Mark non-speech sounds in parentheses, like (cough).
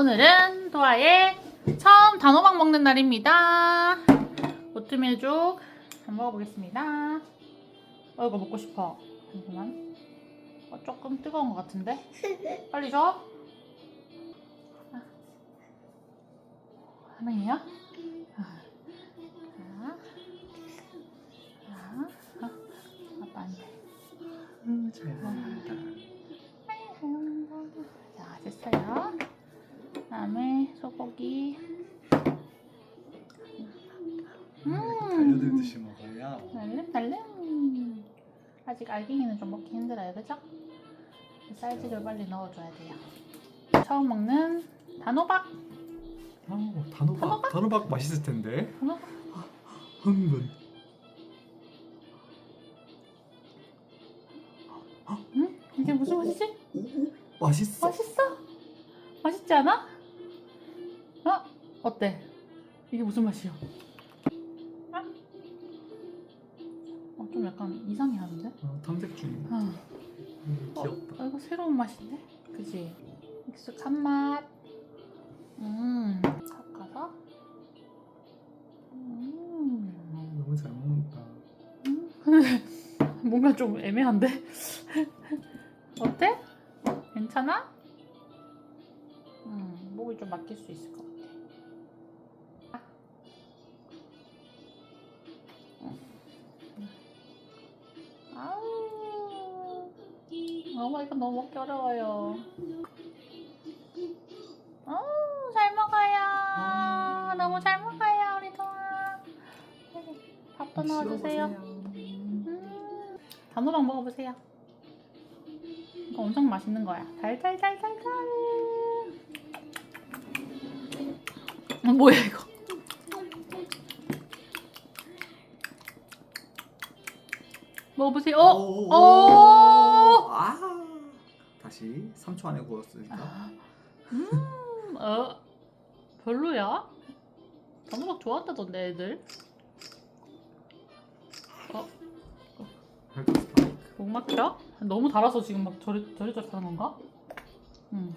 오늘은 도아의 처음 단호박 먹는 날입니다. 오트밀죽 한번 먹어보겠습니다. 어, 이거 먹고 싶어. 잠시만. 어, 조금 뜨거운 것 같은데? 빨리 줘. 아. 하나예요? 아. 자. 자. 아, 아빠 안 돼. 음, 잘 먹는다. 자, 됐어요. 그다음에 소고기. 달려들듯이 먹어야 날름 날름. 아직 알갱이는 좀 먹기 힘들어요, 그죠? 사이즈를 빨리 넣어줘야 돼요. 처음 먹는 단호박. 아, 단호박 단호박 맛있을 텐데 단호박. 흥분 응? 이게 무슨 맛이지? 맛있어 맛있어? 맛있지 않아? 어? 어때? 이게 무슨 맛이야? 아? 어, 좀 약간 이상해 하는데? 어, 탐색 중이야 어. 음, 어, 귀엽다 어, 이거 새로운 맛인데? 그지? 익숙한 맛. 음, 섞어서. 음, 어, 너무 잘 먹는다 음. (laughs) 뭔가 좀 애매한데? (laughs) 어때? 괜찮아? 음, 목이 좀 막힐 수 있을 것 같아. 아우, 어머 이거 너무 먹기 어려워요. 어우, 잘 먹어요. 너무 잘 먹어요, 우리 도아. 밥도 넣어주세요. 음, 단호박 먹어보세요. 이거 엄청 맛있는 거야. 달달달달달. 어, 뭐야 이거? 먹어보세요. 어? 오, 오! 아 다시 3초 안에 구웠으니까 아, 음, 어, 별로야? 단호박 좋아한다던데 애들. 어, 스파이크 목 막혀? 너무 달아서 지금 막 저리 저리 저리 하는 건가? 응.